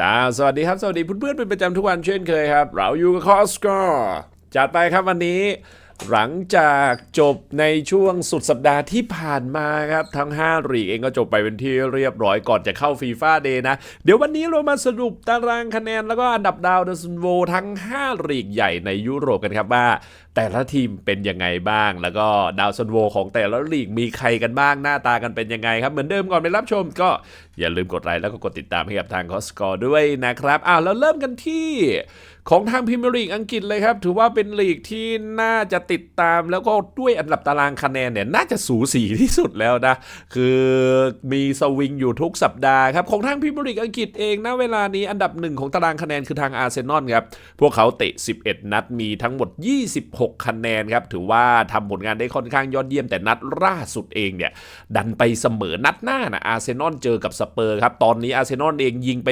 จ้าสวัสดีครับ สวัสดีเพื่อนๆเป็นประจำทุกวันเช่นเคยครับ เราอยู่กับคอสกอร์จัดไปครับวันนี้ หลังจากจบในช่วงสุดสัปดาห์ที่ผ่านมาครับ ทั้ง5ลีกเองก็จบไปเป็นที่เรียบร้อยก่อนจะเข้าฟีฟ่าเดย์นะ เดี๋ยววันนี้เรามาสรุปตารางคะแนนแล้วก็อันดับดาวเดอะซันโวทั้ง5ลีกใหญ่ในยุโรปกันครับว่า แต่ละทีมเป็นยังไงบ้าง แล้วก็ดาวซันโวของแต่ละลีกมีใครกันบ้างหน้าตากันเป็นยังไงครับ เหมือนเดิมก่อนไปรับชม ก็อย่าลืมกดไลค์แล้วก็กดติดตามให้กับทางคอสกอร์ด้วยนะครับอ้าวแล้วเริ่มกันที่ของทางพรีเมียร์ลีกอังกฤษเลยครับ ถือว่าเป็นลีกที่น่าจะติดตามแล้วก็ด้วยอันดับตารางคะแนนเนี่ย น่าจะสูสีที่สุดแล้วนะ คือมีสวิงอยู่ทุกสัปดาห์ครับ ของทางพรีเมียร์ลีกอังกฤษเองนะเวลานี้อันดับหนึ่งของตารางคะแนนคือทางอาร์เซนอลครับ พวกเขาเตะ 11 นัดมีทั้งหมด 26 6 คะแนนครับ ถือว่าทำผลงานได้ค่อนข้างยอดเยี่ยมแต่นัดล่าสุดเองเนี่ย ดันไปเสมอนัดหน้านะอาร์เซนอลเจอกับสเปอร์ครับ ตอนนี้อาร์เซนอลเองยิงไป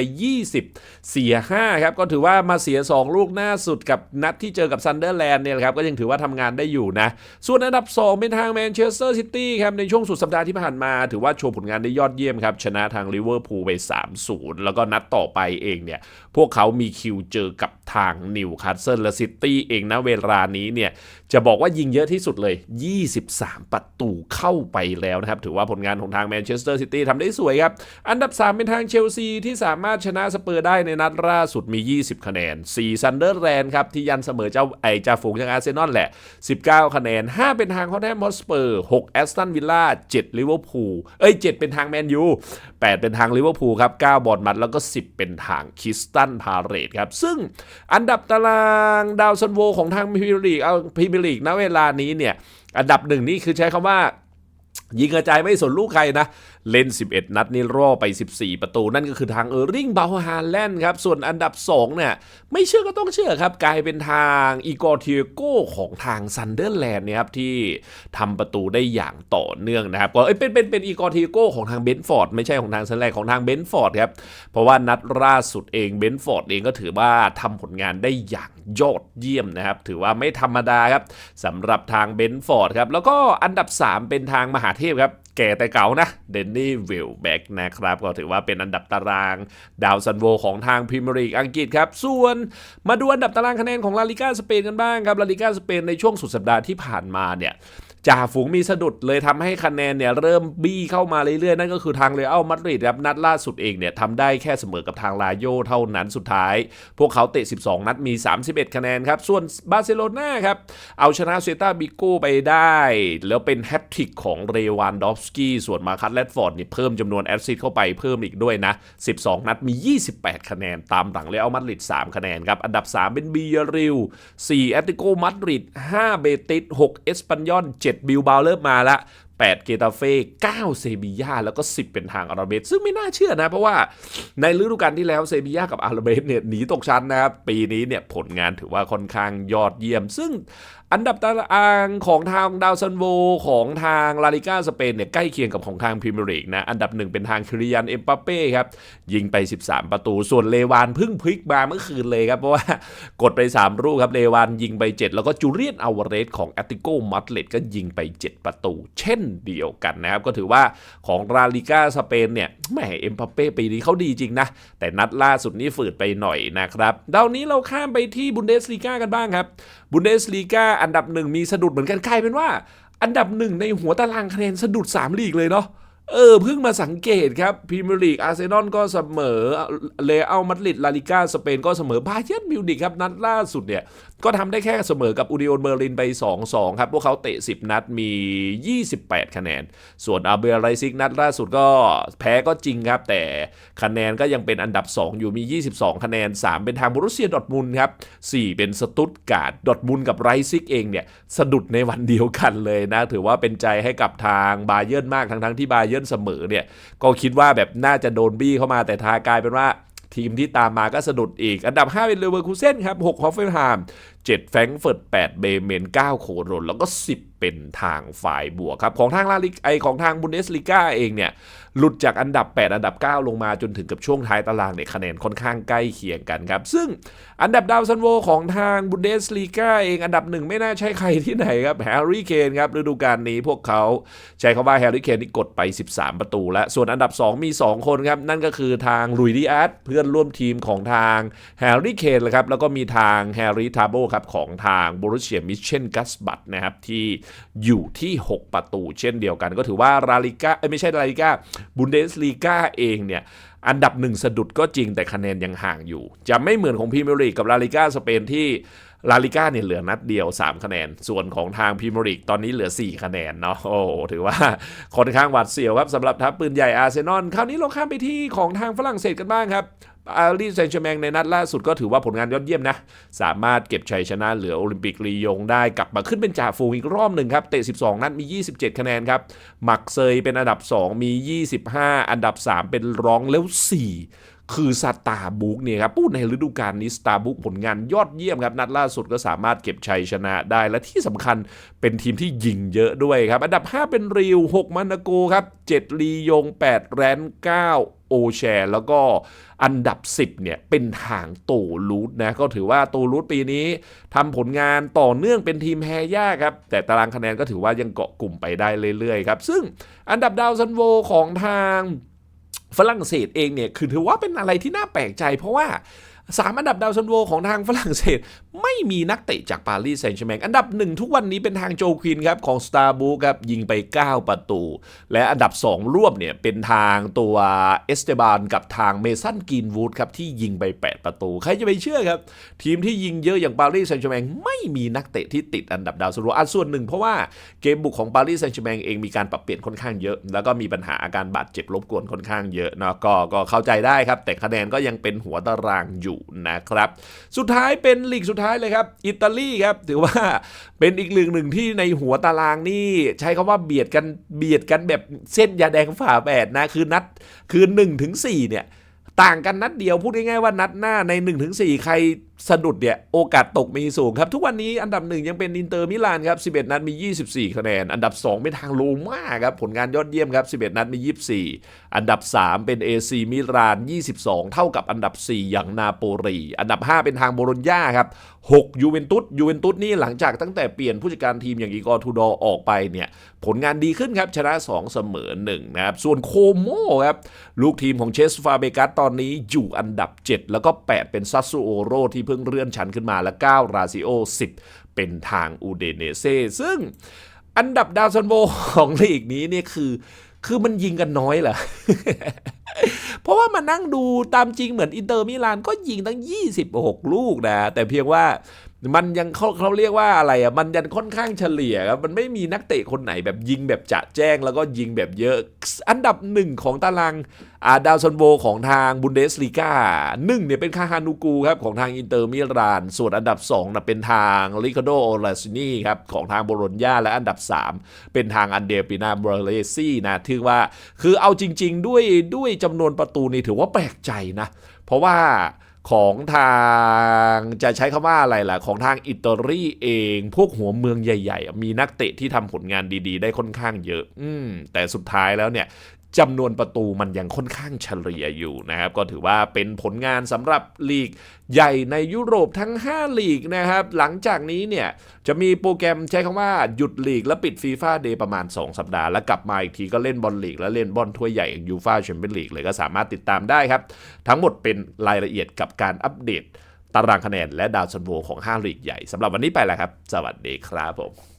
20 เสีย 5 ครับ ก็ถือว่ามาเสีย 2 ลูกหน้าสุดกับนัดที่เจอกับซันเดอร์แลนด์เนี่ยครับก็ยังถือว่าทำงานได้อยู่นะ ส่วนอันดับ 2 เป็นทางแมนเชสเตอร์ซิตี้ครับในช่วงสุดสัปดาห์ที่ผ่านมา ถือว่าโชว์ผลงานได้ยอดเยี่ยมครับชนะทางลิเวอร์พูลไป 3-0 แล้วก็นัดต่อไปเองเนี่ยพวกเขามีคิวเจอกับทางนิวคาสเซิลและซิตี้เองนะเวลานี้เนี่ยจะบอกว่ายิงเยอะที่สุดเลย 23 ประตูเข้าไปแล้วนะครับ ถือว่าผลงานของทางแมนเชสเตอร์ซิตี้ทำได้สวยครับ อันดับ 3 เป็นทางเชลซีที่สามารถชนะสเปอร์ได้ในนัดล่าสุดมี 20 คะแนน 4 ซันเดอร์แลนด์ครับ ที่ยันเสมอเจ้าไอจ่าฝูงจากอาร์เซนอลแหละ 19 คะแนน 5 เป็นทางฮอตแฮมฮอสเปอร์ 6 แอสตันวิลล่า 7 ลิเวอร์พูล เอ้ย 7 เป็นทางแมนยู 8 เป็นทางลิเวอร์พูลครับ 9 บอลมัดแล้วก็ 10 เป็นทางคิสตันพาเรตครับ ซึ่งอันดับตารางดาวซันโวของทางพรีเมียร์ลีกเอาพรีเมียร์ลีกณเวลานี้เนี่ย อันดับหนึ่งนี่คือใช้คำว่ายิงกระจายไม่สนลูกใครนะ เล่น 11 นัดนี่ร่อไป 14 ประตู นั่นก็คือทางเออร์ริงบาฮาแลนด์ครับ ส่วนอันดับ 2 เนี่ย ไม่เชื่อก็ต้องเชื่อครับ กลายเป็นทางอีกอร์เทียโกของทางซันเดอร์แลนด์เนี่ยครับที่ทำประตูได้อย่างต่อเนื่องนะครับ ก็เอ้ยเป็นเป็นเป็นอีกอร์เทียโกของทางเบนฟอร์ดไม่ใช่ของทางซันแลนด์ของทางเบนฟอร์ดครับ เพราะว่านัดล่าสุดเองเบนฟอร์ดเองก็ถือว่าทำผลงานได้อย่างยอดเยี่ยมนะครับ ถือว่าไม่ธรรมดาครับสำหรับทางเบนฟอร์ดครับแล้วก็อันดับ 3 เป็นทางมหาเทพครับแก่แต่เก่านะเดนนี่วิลแบ็กนะครับก็ถือว่าเป็นอันดับตาราง ดาวซันโวของทางพรีเมียร์ลีกอังกฤษครับ ส่วนมาดูอันดับตารางคะแนนของลาลิก้าสเปนกันบ้างครับลาลิก้าสเปนในช่วงสุดสัปดาห์ที่ผ่านมาเนี่ย จ่าฝูงมีสะดุดเลยทำให้คะแนนเนี่ยเริ่มบี้เข้ามาเรื่อยๆ นั่นก็คือทางเรอัลมาดริดครับนัดล่าสุดเองเนี่ยทำได้แค่เสมอกับทางลาโยเท่านั้นสุดท้าย พวกเขาเตะ 12 นัดมี 31 คะแนนครับ ส่วนบาร์เซโลนาครับ เอาชนะเซตาบิโก้ไปได้ แล้วเป็นแฮตทริกของเรวานดอฟสกี้ส่วนมาคัตแรดฟอร์ดเนี่ยเพิ่มจำนวนแอสซิสต์เข้าไปเพิ่มอีกด้วยนะ 12 นัดมี 28 คะแนน ตามหลังเรอัลมาดริด3 คะแนนครับอันดับ 3 เป็นบียริล4แอตติโกมาดริด5เบติส6เอสปันยอน7บิลบาวเริ่มมาละ 8 เกตาเฟ่9เซบียาแล้วก็ 10 เป็นทางอาราเบสซึ่งไม่น่าเชื่อนะ เพราะว่าในฤดูกาลที่แล้วเซบียากับอาราเบสเนี่ยหนีตกชั้นนะครับ ปีนี้เนี่ยผลงานถือว่าค่อนข้างยอดเยี่ยม ซึ่งอันดับตารางของทางดาวซันโวของทางลาลิก้าสเปนเนี่ยใกล้เคียงกับของทางพรีเมียร์ลีกนะ อันดับหนึ่งเป็นทางคิริยันเอ็มปาเป้ครับ ยิงไป 13 ประตู ส่วนเลวานพิ่งพลิกมาเมื่อคืนเลยครับ เพราะว่ากดไป 3 ลูกครับ เลวานยิงไป 7 แล้วก็จูเลียนอาวาเรสของแอตติโกมัดเลดก็ยิงไป 7 ประตู เช่นเดียวกันนะครับ ก็ถือว่าของราลิก้าสเปนเนี่ยแหมเอ็มปาเป้ปีนี้เขาดีจริงนะ แต่นัดล่าสุดนี้ฝืดไปหน่อยนะครับดาวนี้เราข้ามไปที่บุนเดสลีกากันบ้างครับบุนเดสลีกาอันดับหนึ่งมีสะดุดเหมือนกันกลายเป็นว่า อันดับหนึ่งในหัวตารางคะแนนสะดุด3ลีกเลยเนาะ เออเพิ่งมาสังเกตครับพรีเมียร์ลีกอาร์เซนอลก็เสมอเลอัลมาดริดลาลิก้าสเปนก็เสมอบาเยิร์นมิวนิกครับ นัดล่าสุดเนี่ย ก็ทำได้แค่เสมอกับอูดิโอนเบอร์ลินไป 2-2 ครับ พวกเขาเตะ 10 นัดมี 28 คะแนน ส่วนอาเบลไรซิกนัดล่าสุดก็แพ้ก็จริงครับ แต่คะแนนก็ยังเป็นอันดับ 2 อยู่มี 22 คะแนน 3 เป็นทางบรุเซียดอทมุนครับ 4 เป็นสตุตการ์ดดอทมุนกับไรซิกเองเนี่ยสะดุดในวันเดียวกันเลยนะถือว่าเป็นใจให้กับทางบาเยิร์นมากทั้งๆที่บาเยร์นเสมอเนี่ยก็คิดว่าแบบน่าจะโดนบี้เข้ามาแต่ทากลายเป็นว่าทีมที่ตามมาก็สะดุดอีก อันดับ 5 เป็นเลเวอร์คูเซ่นครับ6ฮอฟเฟนไฮม์7แฟรงก์เฟิร์ต8เบเมน9โคโรนแล้วก็ 10 เป็นทางฝ่ายบวกครับ ของทางลาลิกไอของทางบุนเดสลีกาเองเนี่ยหลุดจากอันดับ 8 อันดับ 9 ลงมาจนถึงกับช่วงท้ายตารางเนี่ยคะแนนค่อนข้างใกล้เคียงกันครับ ซึ่งอันดับดาวซันโวของทางบุนเดสลีกาเองอันดับหนึ่งไม่น่าใช่ใครที่ไหนครับแฮร์รี่เคนครับฤดูกาลนี้พวกเขาใช้คำว่าแฮร์รี่เคนที่กดไป 13 ประตู และส่วนอันดับ 2 มี 2 คนครับ นั่นก็คือทางลุยดิอาร์ตเพื่อนร่วมทีมของทางแฮร์รี่เคนครับแล้วก็มีทางแฮร์รี่ทาโบครับของทางบรูเชียมิเชนกัสบัตนะครับที่อยู่ที่ 6 ประตู เช่นเดียวกัน ก็ถือว่าลาลิกาไม่ใช่ลาลิกาบุนเดสลีกาเองเนี่ยอันดับหนึ่งสะดุดก็จริงแต่คะแนนยังห่างอยู่ จะไม่เหมือนของพรีเมียร์ลีกกับลาลิก้าสเปนที่ลาลิก้าเนี่ยเหลือนัดเดียว 3 คะแนน ส่วนของทางพรีเมียร์ลีกตอนนี้เหลือ 4 คะแนนเนาะโอ้ถือว่าค่อนข้างหวาดเสียวครับสำหรับทัพปืนใหญ่อาร์เซนอลคราวนี้เราข้ามไปที่ของทางฝรั่งเศสกันบ้างครับ อารีแซงต์แชร์แมงในนัดล่าสุดก็ถือว่าผลงานยอดเยี่ยมนะ สามารถเก็บชัยชนะเหลือโอลิมปิกลียงได้กลับมาขึ้นเป็นจ่าฝูงอีกรอบหนึ่งครับ เตะ 12 นัดมี 27 คะแนนครับ หมักเซยเป็นอันดับ 2 มี 25 อันดับ 3 เป็นรองแล้ว 4 คือสตาร์บุกเนี่ยครับพูดในฤดูกาลนี้สตาร์บุกผลงานยอดเยี่ยมครับนัดล่าสุดก็สามารถเก็บชัยชนะได้ และที่สำคัญเป็นทีมที่ยิงเยอะด้วยครับ อันดับ 5 เป็นริว 6 มานาโกครับ7ลียง 8 แรน 9โอแชร์แล้วก็อันดับ 10เนี่ยเป็นทางโตลูดนะก็ถือว่าโตลูดปีนี้ทำผลงานต่อเนื่องเป็นทีมแพ้ยากครับแต่ตารางคะแนนก็ถือว่ายังเกาะกลุ่มไปได้เรื่อยๆครับซึ่งอันดับดาวซันโวของทาง ฝรั่งเศสเองเนี่ยคือถือว่าเป็นอะไรที่น่าแปลกใจ เพราะว่าสามอันดับดาวซันโวของทางฝรั่งเศส ไม่มีนักเตะจากปารีสแซงต์แชร์แมงอันดับหนึ่งทุกวันนี้เป็นทางโจควินครับของสตาร์บูครับยิงไป 9 ประตู และอันดับ 2 ร่วมเนี่ยเป็นทางตัวเอสเตบานกับทางเมสันกินวูดครับที่ยิงไป 8 ประตู ใครจะไปเชื่อครับ ทีมที่ยิงเยอะอย่างปารีสแซงต์แชร์แมงไม่มีนักเตะที่ติดอันดับดาวซันโวอันส่วนหนึ่งเพราะว่าเกมบุกของปารีสแซงต์แชร์แมงเองมีการปรับเปลี่ยนค่อนข้างเยอะ แล้วก็มีปัญหาอาการบาดเจ็บรบกวนค่อนข้างเยอะเนาะก็ก็เข้าใจได้ครับแต่คะแนนก็ยังเป็นหัวตารางอยู่นะครับสุดท้ายเป็นลีกสุดท้ายเลยครับ อิตาลีครับ ถือว่าเป็นอีกลึงหนึ่งที่ในหัวตารางนี่ ใช้คำว่าเบียดกันเบียดกันแบบเส้นยาแดงฝ่าแปดนะ คือนัดคือ1ถึงสเนี่ย ต่างกันนัดเดียวพูดง่ายๆว่านัดหน้าใน1-4ใครสะดุดเนี่ยโอกาสตกมีสูงครับ ทุกวันนี้อันดับหนึ่งยังเป็นอินเตอร์มิลานครับ 11 นัดมี 24 คะแนน อันดับ 2 เป็นทางโรม่าครับ ผลงานยอดเยี่ยมครับ 11 นัดมี 24 อันดับ 3 เป็น AC มิลาน 22 เท่ากับอันดับ 4 อย่างนาโปลี อันดับ 5 เป็นทางโบโลญญาครับ 6 ยูเวนตุส ยูเวนตุสนี่หลังจากตั้งแต่เปลี่ยนผู้จัดการทีมอย่างอีกอร์ทูดอออกไปเนี่ยผลงานดีขึ้นครับชนะ 2 เสมอ1นะครับส่วนโคโมครับลูกทีมของเชสฟาเบกัสตอนนี้อยู่อันดับ 7 แล้วก็ 8 เป็นซัสซูโอโรที่เพิ่งเลื่อนชั้นขึ้นมาและ9ราซิโอ 10 เป็นทางอูเดเนเซ่ซึ่งอันดับดาวซันโวของลีกนี้เนี่ยคือ คือมันยิงกันน้อยเหรอเพราะว่ามานั่งดูตามจริงเหมือนอินเตอร์มิลานก็ยิงตั้ง 26 ลูกนะ แต่เพียงว่า มันยังเขาเขาเรียกว่าอะไรอะมันยังค่อนข้างเฉลี่ยครับมันไม่มีนักเตะคนไหนแบบยิงแบบจะแจ้งแล้วก็ยิงแบบเยอะ อันดับหนึ่งของตารางอาดาวซันโวของทางบุนเดสลีกาหนึ่งเนี่ยเป็นคาฮานูกูครับของทางอินเตอร์มิลาน ส่วนอันดับ2นะเป็นทางลิคาโดโอลาซินีครับของทางโบโลญญาและอันดับ 3 เป็นทางอันเดปินาบรเลซี่นะถือว่าคือเอาจริง ๆ ด้วยด้วยจำนวนประตูนี่ถือว่าแปลกใจนะ เพราะว่า ของทางจะใช้คำว่าอะไรล่ะ ของทางอิตาลีเอง พวกหัวเมืองใหญ่ ๆ มีนักเตะที่ทำผลงานดีๆ ได้ค่อนข้างเยอะ อืแต่สุดท้ายแล้วเนี่ย จำนวนประตูมันยังค่อนข้างเฉลี่ยอยู่นะครับ ก็ถือว่าเป็นผลงานสำหรับลีกใหญ่ในยุโรปทั้ง 5 ลีกนะครับ หลังจากนี้เนี่ย จะมีโปรแกรมใช้คำว่าหยุดลีกและปิดฟีฟ่าเดย์ประมาณ 2 สัปดาห์ แล้วกลับมาอีกทีก็เล่นบอลลีก และเล่นบอลถ้วยใหญ่ยูฟ่าแชมเปี้ยนลีกเลยก็สามารถติดตามได้ครับ ทั้งหมดเป็นรายละเอียดกับการอัปเดตตารางคะแนนและดาวซันโวของ 5 ลีกใหญ่สำหรับวันนี้ไปแล้วครับ สวัสดีครับผม